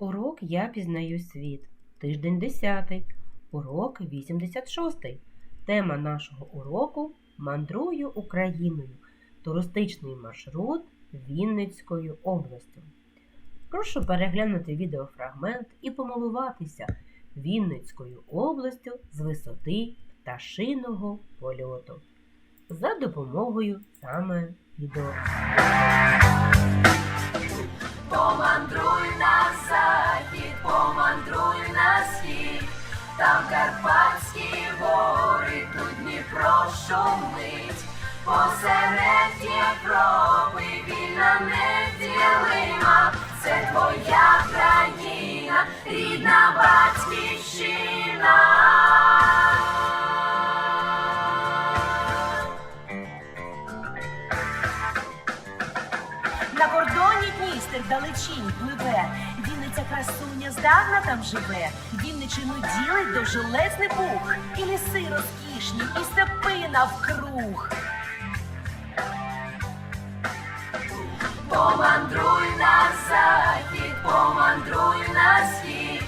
Урок Я пізнаю світ. Тиждень 10. Урок 86. Тема нашого уроку Мандрую Україною. Туристичний маршрут Вінницькою областю. Прошу переглянути відеофрагмент і помилуватися Вінницькою областю з висоти пташиного польоту за допомогою саме відео. Помандруй там Карпатські гори, тут Дніпро шумить, посеред Європи вільна неділима, це твоя країна, рідна батьківщина. На кордоні Дністер далечінь. Вінниця красуня здавна там живе. Вінничину ділить довжелезний пух. І ліси розкішні, і степи навкруг. Помандруй на захід, помандруй на схід,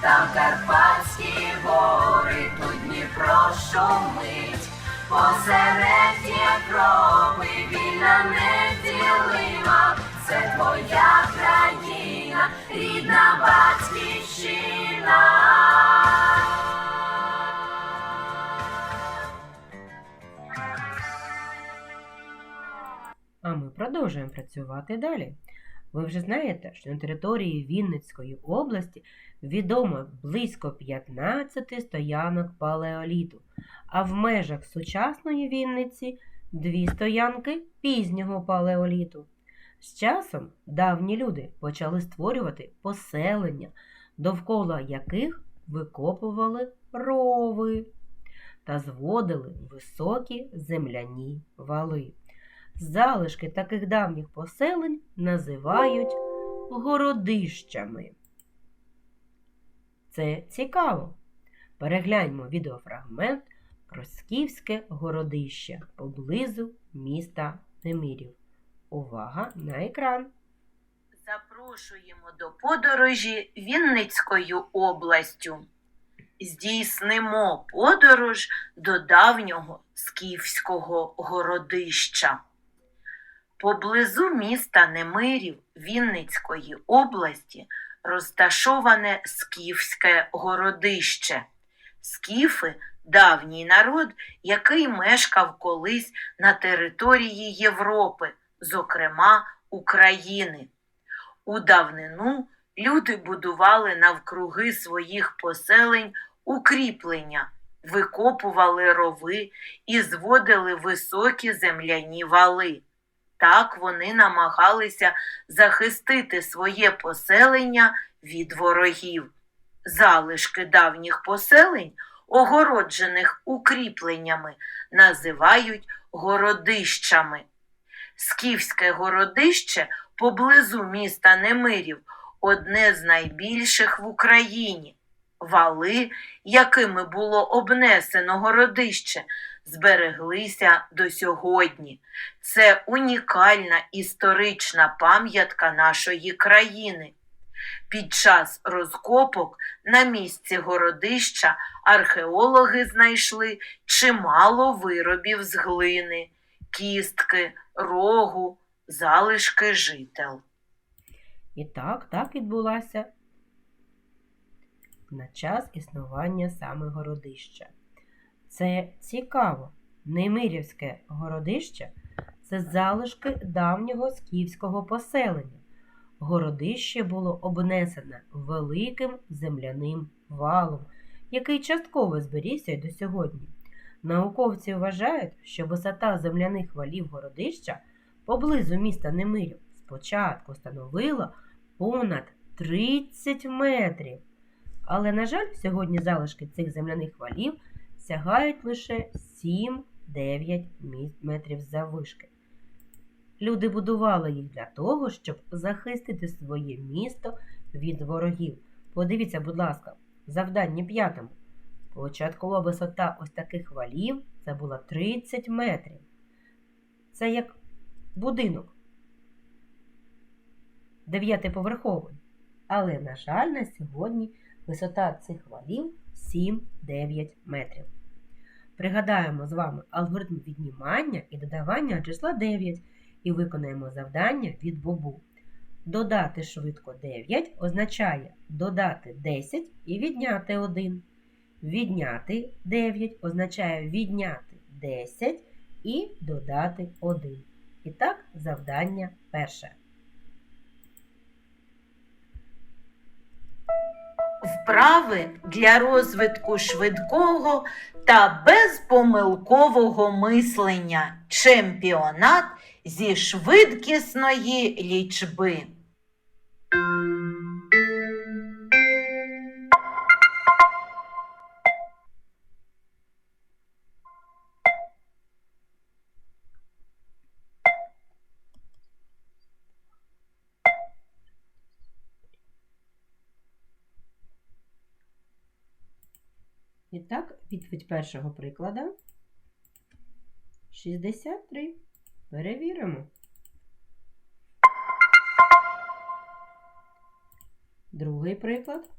там Карпатські гори, тут Дніпро шумить, посеред Європи вільна неділима, це твоя рідна батьківщина. А ми продовжуємо працювати далі. Ви вже знаєте, що на території Вінницької області відомо близько 15 стоянок палеоліту, а в межах сучасної Вінниці дві стоянки пізнього палеоліту. З часом давні люди почали створювати поселення, довкола яких викопували рови та зводили високі земляні вали. Залишки таких давніх поселень називають городищами. Це цікаво. Перегляньмо відеофрагмент про Скіфське городище поблизу міста Немирів. Увага на екран! Запрошуємо до подорожі Вінницькою областю. Здійснимо подорож до давнього скіфського городища. Поблизу міста Немирів Вінницької області розташоване скіфське городище. Скіфи давній народ, який мешкав колись на території Європи, зокрема України. У давнину люди будували навкруги своїх поселень укріплення, викопували рови і зводили високі земляні вали. Так вони намагалися захистити своє поселення від ворогів. Залишки давніх поселень, огороджених укріпленнями, називають городищами. Скіфське городище поблизу міста Немирів одне з найбільших в Україні. Вали, якими було обнесено городище, збереглися до сьогодні. Це унікальна історична пам'ятка нашої країни. Під час розкопок на місці городища археологи знайшли чимало виробів з глини, кістки, рогу, залишки жител. І так, так відбулася на час існування саме городища. Це цікаво. Немирівське городище це залишки давнього скіфського поселення. Городище було обнесене великим земляним валом, який частково зберігся й до сьогодні. Науковці вважають, що висота земляних валів городища поблизу міста Немирів спочатку становила понад 30 метрів. Але, на жаль, сьогодні залишки цих земляних валів сягають лише 7-9 метрів заввишки. Люди будували їх для того, щоб захистити своє місто від ворогів. Подивіться, будь ласка, в завданні п'ятому. Початкова висота ось таких валів це була 30 метрів. Це як будинок. Дев'ятиповерховий. Але, на жаль, на сьогодні висота цих валів 7-9 метрів. Пригадаємо з вами алгоритм віднімання і додавання числа 9 і виконаємо завдання від Бобу. Додати швидко 9 означає додати 10 і відняти 1. Відняти 9 означає відняти 10 і додати 1. І так, завдання перше. Вправи для розвитку швидкого та безпомилкового мислення. Чемпіонат зі швидкісної лічби. І так, відповідь першого прикладу. 63. Перевіримо. Другий приклад.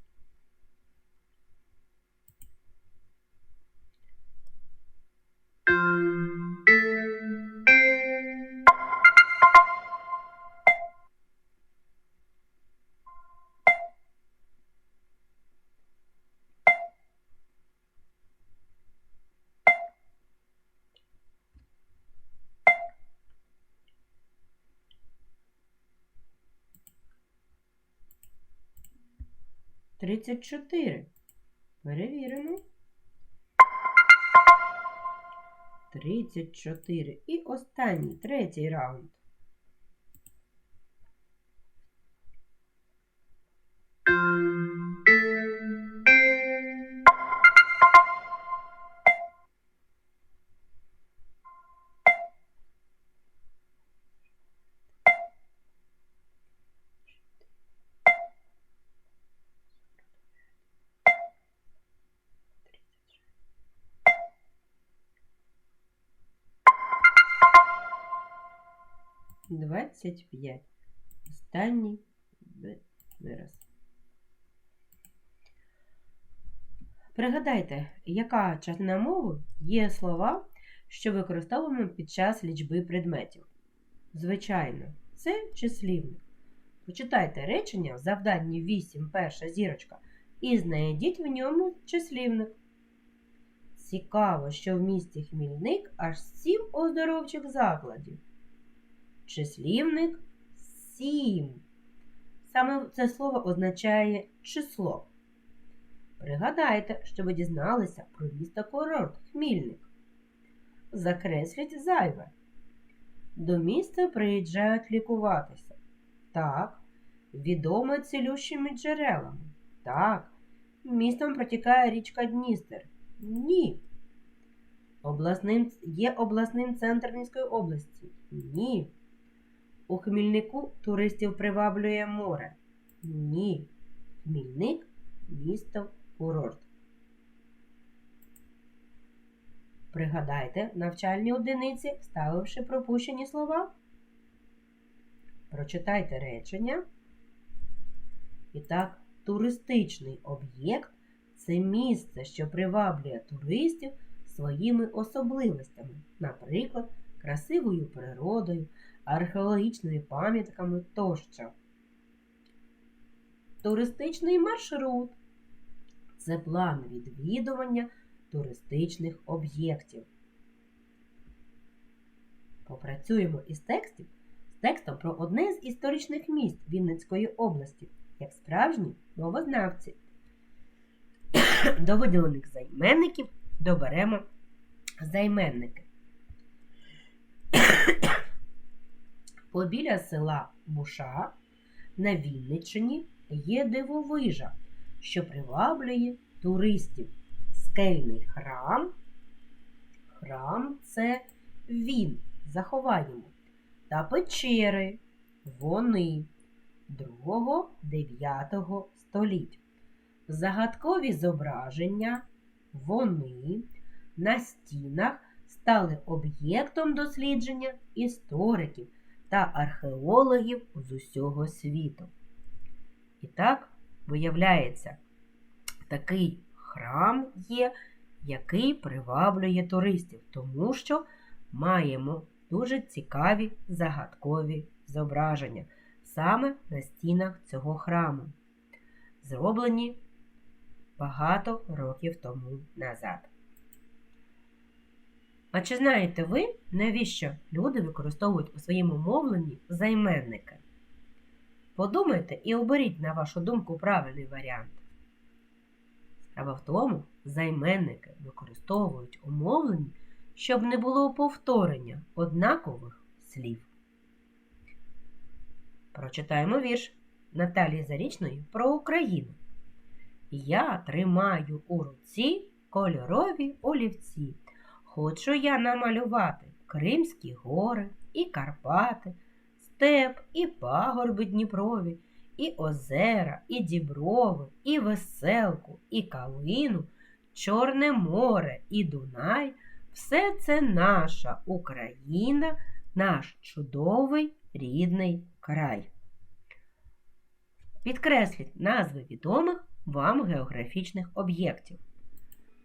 Тридцять чотири. Перевіримо. Тридцять чотири. І останній, третій раунд. Двадцять п'ять. Останній вираз. Пригадайте, яка частина мови є слова, що використовуємо під час лічби предметів. Звичайно, це числівник. Почитайте речення в завданні 8 перша зірочка і знайдіть в ньому числівник. Цікаво, що в місті Хмільник аж сім оздоровчих закладів. Числівник сім. Саме це слово означає число. Пригадайте, що ви дізналися про місто курорт Хмільник. Закресліть зайве. До міста приїжджають лікуватися. Так, відоме цілющими джерелами. Так, містом протікає річка Дністер. Ні. Обласним, є обласним центром Мінської області. Ні. У Хмільнику туристів приваблює море. Ні. Хмільник місто курорт. Пригадайте навчальні одиниці, вставивши пропущені слова. Прочитайте речення. І так, туристичний об'єкт це місце, що приваблює туристів своїми особливостями, наприклад, красивою природою, археологічними пам'ятками тощо. Туристичний маршрут це план відвідування туристичних об'єктів. Попрацюємо із текстів з текстом про одне з історичних міст Вінницької області, як справжні мовознавці. До виділених займенників доберемо займенники. Побіля села Буша на Вінниччині є дивовижа, що приваблює туристів. Скельний храм. Храм це він. Заховаємо. Та печери. Вони 2-9 століть. Загадкові зображення. Вони на стінах стали об'єктом дослідження істориків та археологів з усього світу. І так, виявляється, такий храм є, який приваблює туристів, тому що маємо дуже цікаві загадкові зображення саме на стінах цього храму, зроблені багато років тому назад. А чи знаєте ви, навіщо люди використовують у своєму мовленні займенники? Подумайте і оберіть, на вашу думку, правильний варіант. Справа в тому, займенники використовують у мовленні, щоб не було повторення однакових слів. Прочитаємо вірш Наталії Зарічної про Україну. Я тримаю у руці кольорові олівці. Хочу я намалювати Кримські гори і Карпати, степ і пагорби Дніпрові, і озера, і діброви, і веселку, і калину, Чорне море і Дунай. Все це наша Україна, наш чудовий рідний край. Підкресліть назви відомих вам географічних об'єктів.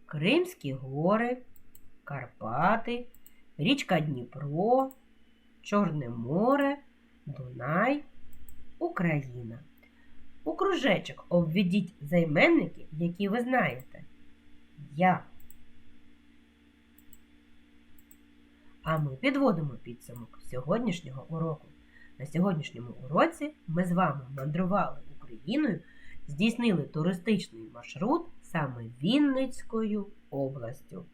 Кримські гори, Карпати, річка Дніпро, Чорне море, Дунай, Україна. У кружечок обведіть займенники, які ви знаєте. Я. А ми підводимо підсумок сьогоднішнього уроку. На сьогоднішньому уроці ми з вами мандрували Україною, здійснили туристичний маршрут саме Вінницькою областю.